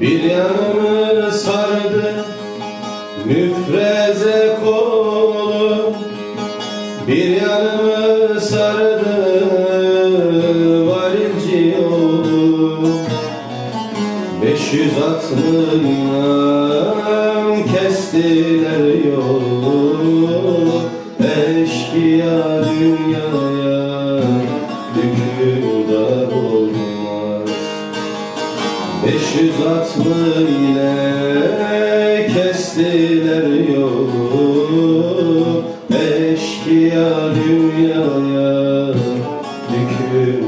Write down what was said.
Bir yanımı sardı müfreze kolu Bir yanımı sardı varilci oldu. 500 atlımdan kestiler yolu dünyaya Dükü da olmaz. 500 atlı ile kestiler yolu Eşkıya dünyaya Dükü